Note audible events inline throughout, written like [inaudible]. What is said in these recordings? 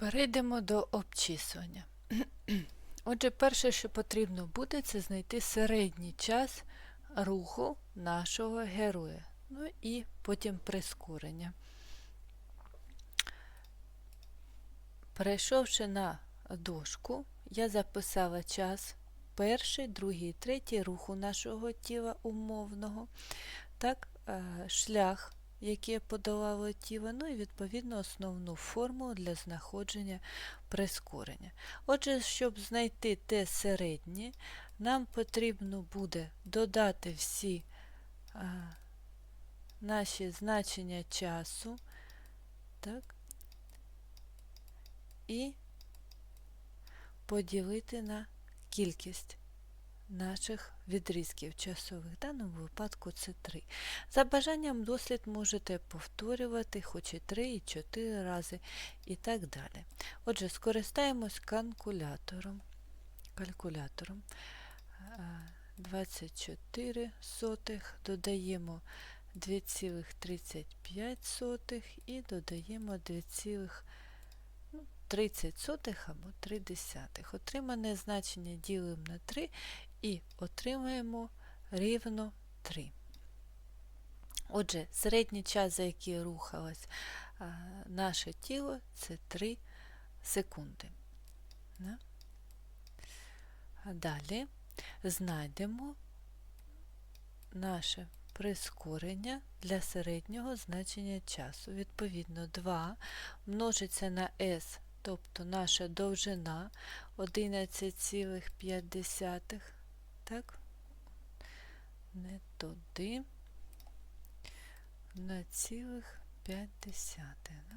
Перейдемо до обчислення. [clears throat] Отже, перше, що потрібно буде, це знайти середній час руху нашого героя. Ну і потім прискорення. Перейшовши на дошку, я записала час перший, другий, третій руху нашого тіла умовного, так, е, шлях, який подолало тіло, ну і відповідно основну формулу для знаходження прискорення. Отже, щоб знайти те середнє, нам потрібно буде додати всі а, наші значення часу, так, і поділити на кількість наших відрізків часових. В даному випадку це 3. За бажанням дослід можете повторювати хоч і 3, і 4 рази і так далі. Отже, скористаємось калькулятором. калькулятором. Е, 24 сотих, додаємо 2,35 і додаємо 2,30 сотих або 3 десятих. Отримане значення ділимо на 3 і отримаємо рівно 3. Отже, середній час, за який рухалось а, наше тіло, це 3 секунди. Да? Далі знайдемо наше прискорення для середнього значення часу. Відповідно, 2 множиться на s, тобто наша довжина 11,5. Так, не туди. На цілих 5 десятих. Да?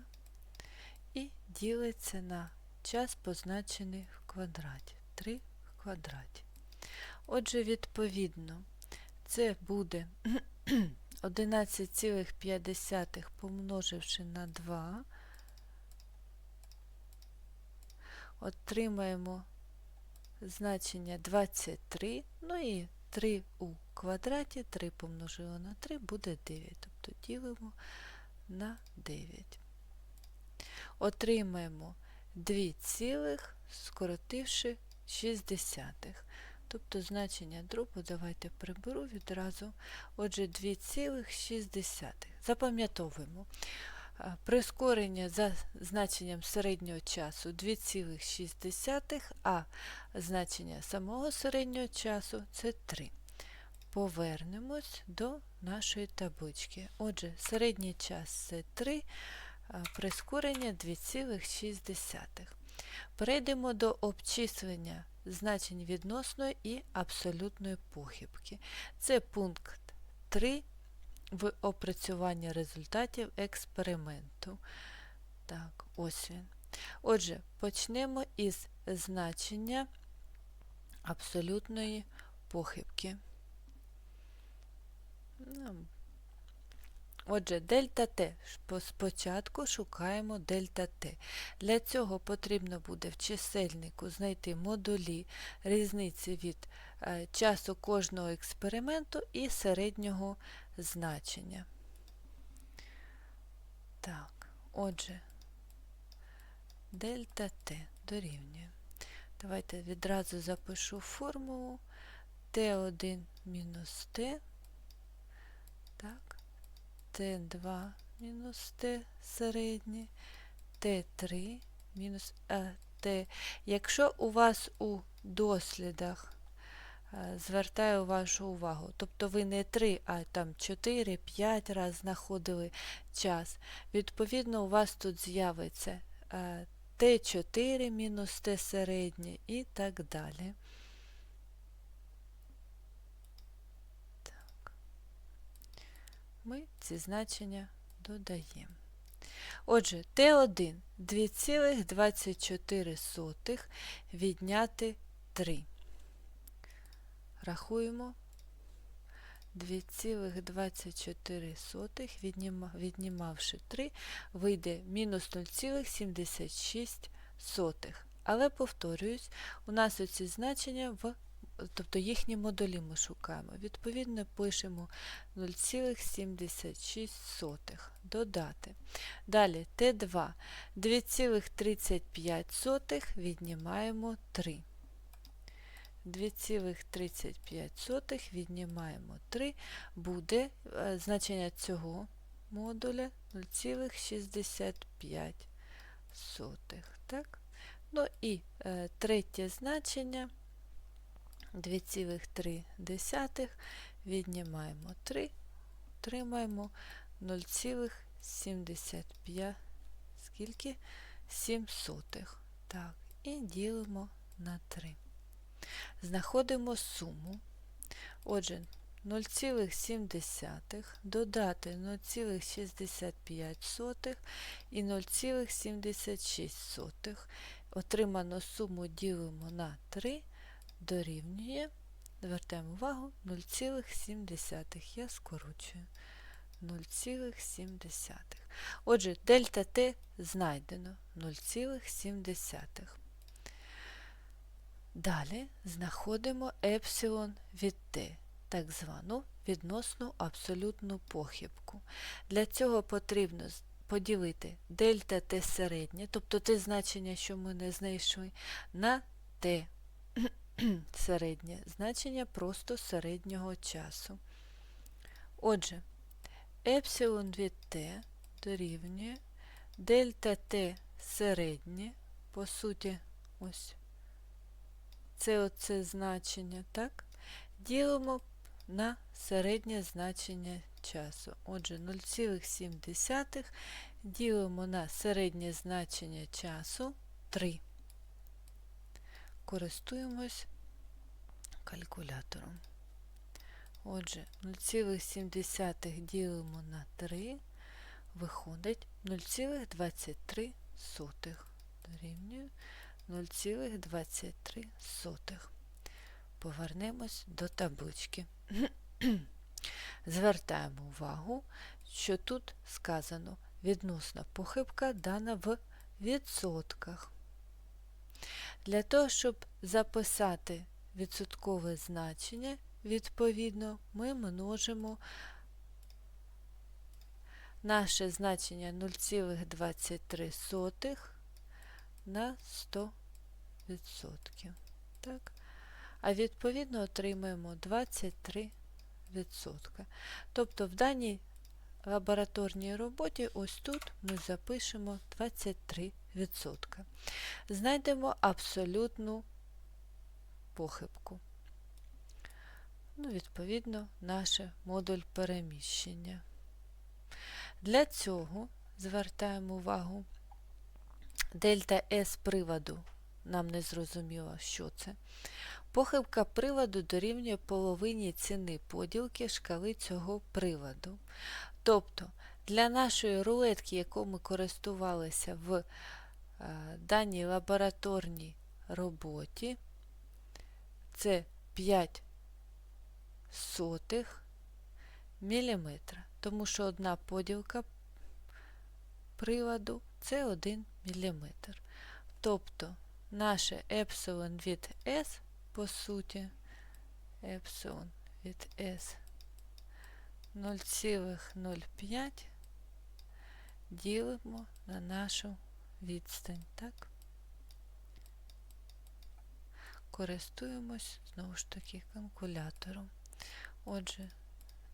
І ділиться на час, позначений в квадраті. 3 в квадраті. Отже, відповідно, це буде [clears throat] 11,5 помноживши на 2. Отримаємо значення 23, ну і 3 у квадраті, 3 помножили на 3 буде 9. Тобто ділимо на 9. Отримаємо 2 цілих, скоротивши 60. Тобто значення дробу давайте приберу відразу. Отже, 2,6. Запам'ятовуємо. Прискорення за значенням середнього часу 2,6, а значення самого середнього часу це 3. Повернемось до нашої таблички. Отже, середній час це 3, прискорення 2,6. Перейдемо до обчислення значень відносної і абсолютної похибки. Це пункт 3 в опрацюванні результатів експерименту. Так, ось він. Отже, почнемо із значення абсолютної похибки. Отже, дельта Т. Спочатку шукаємо дельта Т. Для цього потрібно буде в чисельнику знайти модулі різниці від е, часу кожного експерименту і середнього значення. Так, отже, дельта Т дорівнює. Давайте відразу запишу формулу Т1 мінус Т. Так. Т2 мінус Т середнє, Т3 мінус е, Т. Якщо у вас у дослідах звертаю вашу увагу, тобто ви не 3, а там 4-5 разів знаходили час, відповідно, у вас тут з'явиться е, Т4 мінус Т середнє і так далі. ми ці значення додаємо. Отже, Т1 2,24 відняти 3. Рахуємо 2,24 віднімавши 3, вийде мінус 0,76. Але, повторююсь, у нас оці значення в тобто їхні модулі ми шукаємо. Відповідно, пишемо 0,76 додати. Далі Т2 2,35 віднімаємо 3. 2,35 віднімаємо 3, буде е, значення цього модуля 0,65. Так? Ну і е, третє значення 2,3 віднімаємо 3, отримаємо 0,75 скільки? 7 сотих. Так, і ділимо на 3. Знаходимо суму. Отже, 0,7 додати 0,65 і 0,76. Отриману суму ділимо на 3, дорівнює, звертаємо увагу, 0,7. Я скорочую. 0,7. Отже, дельта Т знайдено 0,7. Далі знаходимо епсилон від Т, так звану відносну абсолютну похибку. Для цього потрібно поділити дельта Т середнє, тобто те значення, що ми не знайшли, на Т [clears throat] середнє значення просто середнього часу. Отже, епсилон від Т дорівнює дельта Т середнє, по суті, ось це оце значення, так? Ділимо на середнє значення часу. Отже, 0,7 ділимо на середнє значення часу 3. Користуємось калькулятором. Отже, 0,7 ділимо на 3, виходить 0,23 дорівнює 0,23. Повернемось до таблички. [clears throat] Звертаємо увагу, що тут сказано відносна похибка дана в відсотках. Для того, щоб записати відсоткове значення, відповідно, ми множимо наше значення 0,23 на 100%. Так? А відповідно отримаємо 23%. Тобто в даній лабораторній роботі ось тут ми запишемо 23%. Знайдемо абсолютну похибку. Ну, Відповідно, наш модуль переміщення. Для цього звертаємо увагу дельта S приводу. Нам не зрозуміло, що це. Похибка приводу дорівнює половині ціни поділки шкали цього приводу. Тобто, для нашої рулетки, яку ми користувалися в е, даній лабораторній роботі, це 5 сотих міліметра, тому що одна поділка приводу це 1 мм. Тобто наше епсилон від S, по суті, епсилон від S 0,05 ділимо на нашу відстань. Так? Користуємось, знову ж таки, калькулятором. Отже,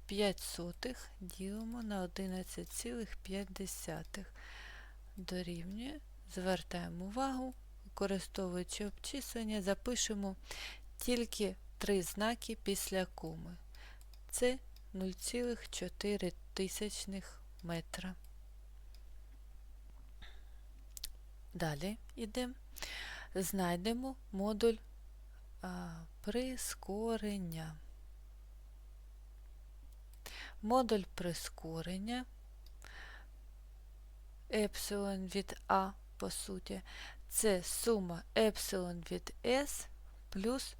5 сотих ділимо на 11,5 дорівнює, звертаємо увагу, використовуючи обчислення, запишемо тільки три знаки після коми. Це 0,4 тисячних метра. Далі йдемо, знайдемо модуль а, прискорення. Модуль прискорення епсилон від А, по суті, це сума епсилон від S плюс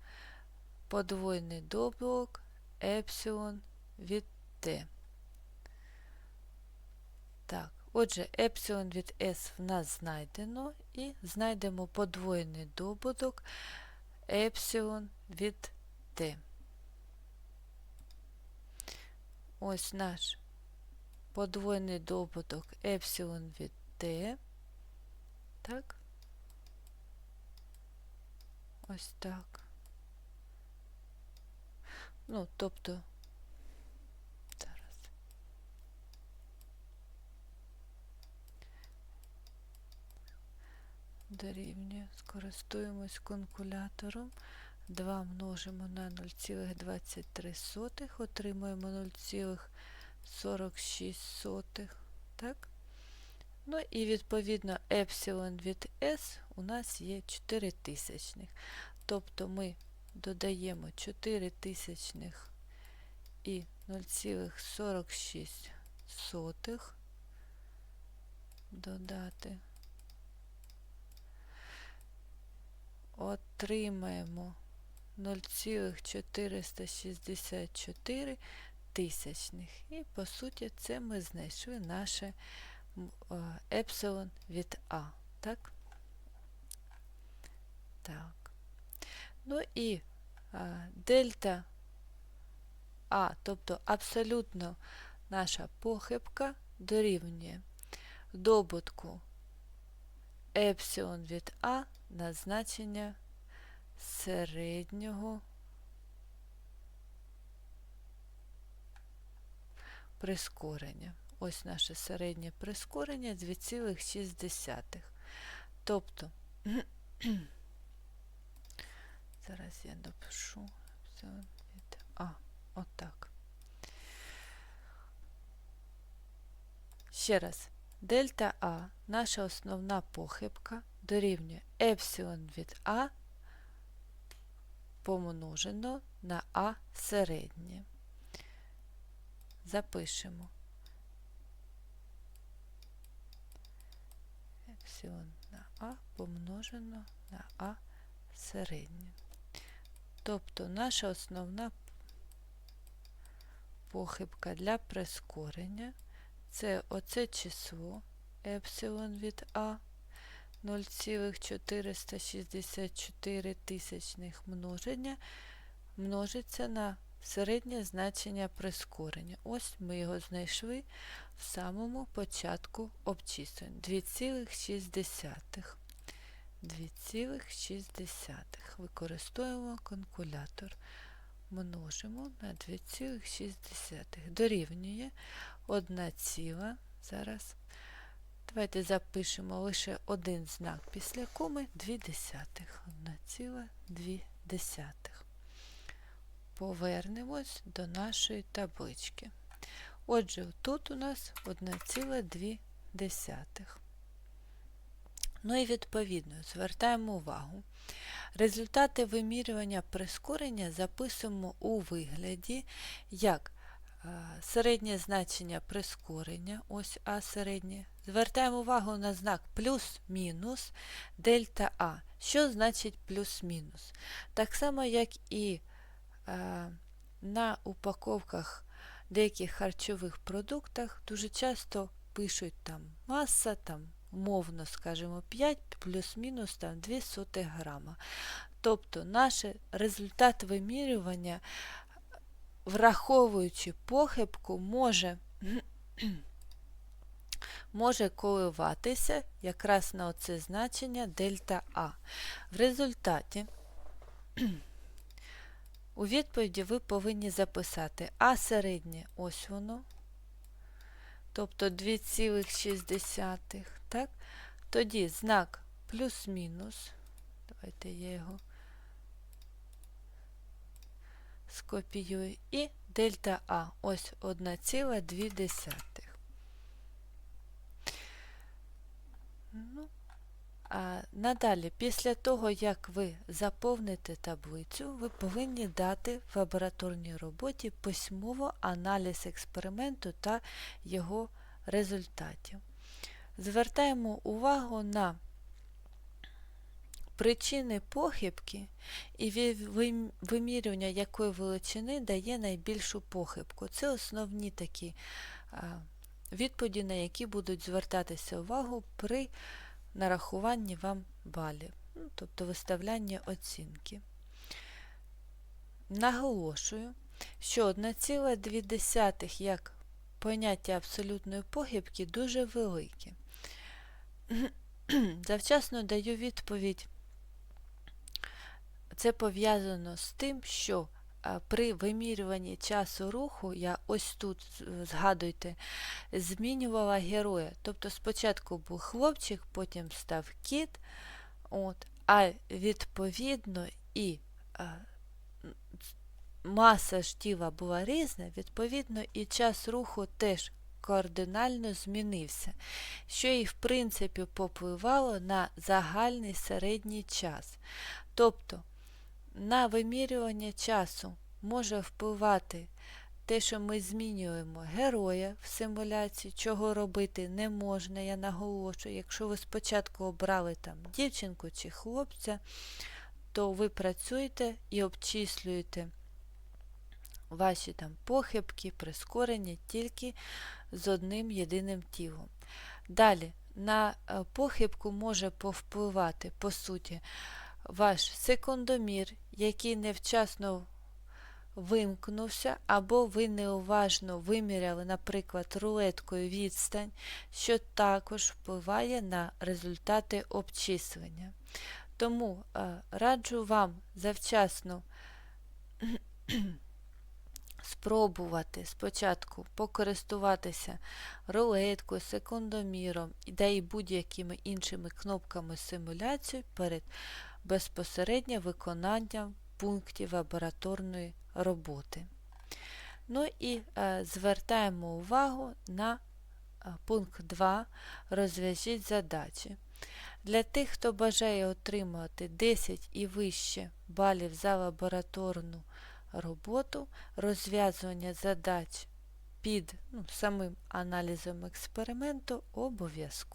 подвойний добуток епсилон від Т. Так, отже, епсилон від S в нас знайдено і знайдемо подвоєний добуток епсилон від t. Ось наш подвойний добуток епсилон від t. Так. Ось так. Ну, тобто, зараз. Дорівнює. Скористуємось калькулятором. 2 множимо на 0,23, отримуємо 0,46. Так? Ну і відповідно епсилон від S у нас є 4 тисячних. Тобто ми додаємо 4 тисячних і 0,46 додати. Отримаємо 0,464 тисячних. І, по суті, це ми знайшли наше епсилон від А. Так? Так. Ну і а, дельта А, тобто абсолютно наша похибка дорівнює добутку епсилон від А на значення середнього прискорення. Ось наше середнє прискорення 2,6. Тобто, [clears throat] зараз я допишу. А, отак. Ще раз. Дельта А, наша основна похибка, дорівнює епсилон від А помножено на А середнє. Запишемо. Епсилон на А помножено на А середнє. Тобто наша основна похибка для прискорення це оце число епсилон від А 0,464 тисячних множення множиться на середнє значення прискорення. Ось ми його знайшли в самому початку обчислень. 2,6. 2,6. Використовуємо калькулятор. Множимо на 2,6. Дорівнює 1 ціла. Зараз. Давайте запишемо лише один знак після коми 2 десятих. 1,2 десятих. Повернемось до нашої таблички. Отже, тут у нас 1,2. Ну і відповідно звертаємо увагу. Результати вимірювання прискорення записуємо у вигляді як середнє значення прискорення, ось А середнє. Звертаємо увагу на знак плюс-мінус дельта А. Що значить плюс-мінус? Так само, як і е, на упаковках деяких харчових продуктах, дуже часто пишуть там маса, там, умовно, скажімо, 5 плюс-мінус там 2 соти грама. Тобто наш результат вимірювання враховуючи похибку, може [clears throat] може коливатися якраз на оце значення дельта А. В результаті у відповіді ви повинні записати А середнє, ось воно, тобто 2,6. так? Тоді знак плюс-мінус. Давайте я його скопіюю і дельта А. Ось 1,2. Ну, Надалі, після того, як ви заповните таблицю, ви повинні дати в лабораторній роботі письмово аналіз експерименту та його результатів. Звертаємо увагу на Причини похибки і вимірювання якої величини дає найбільшу похибку. Це основні такі відповіді, на які будуть звертатися увагу при нарахуванні вам балів, ну, тобто виставляння оцінки. наголошую, що 1,2 як поняття абсолютної похибки дуже велике. [clears throat] Завчасно даю відповідь. Це пов'язано з тим, що при вимірюванні часу руху, я ось тут, згадуйте, змінювала героя. Тобто спочатку був хлопчик, потім став кіт, от, а відповідно і маса ж тіла була різна, відповідно, і час руху теж кардинально змінився, що і в принципі попливало на загальний середній час. Тобто на вимірювання часу може впливати те, що ми змінюємо героя в симуляції, чого робити не можна, я наголошую. Якщо ви спочатку обрали там дівчинку чи хлопця, то ви працюєте і обчислюєте ваші там похибки, прискорення тільки з одним єдиним тілом. Далі на е, похибку може повпливати, по суті, ваш секундомір, який невчасно вимкнувся, або ви неуважно виміряли, наприклад, рулеткою відстань, що також впливає на результати обчислення. Тому е, раджу вам завчасно [clears throat] спробувати спочатку покористуватися рулеткою, секундоміром да і будь-якими іншими кнопками симуляції перед безпосередньо виконанням пунктів лабораторної роботи. Ну і е, звертаємо увагу на е, пункт 2 розв'яжіть задачі. Для тих, хто бажає отримати 10 і вище балів за лабораторну роботу, розв'язування задач під ну, самим аналізом експерименту обов'язково.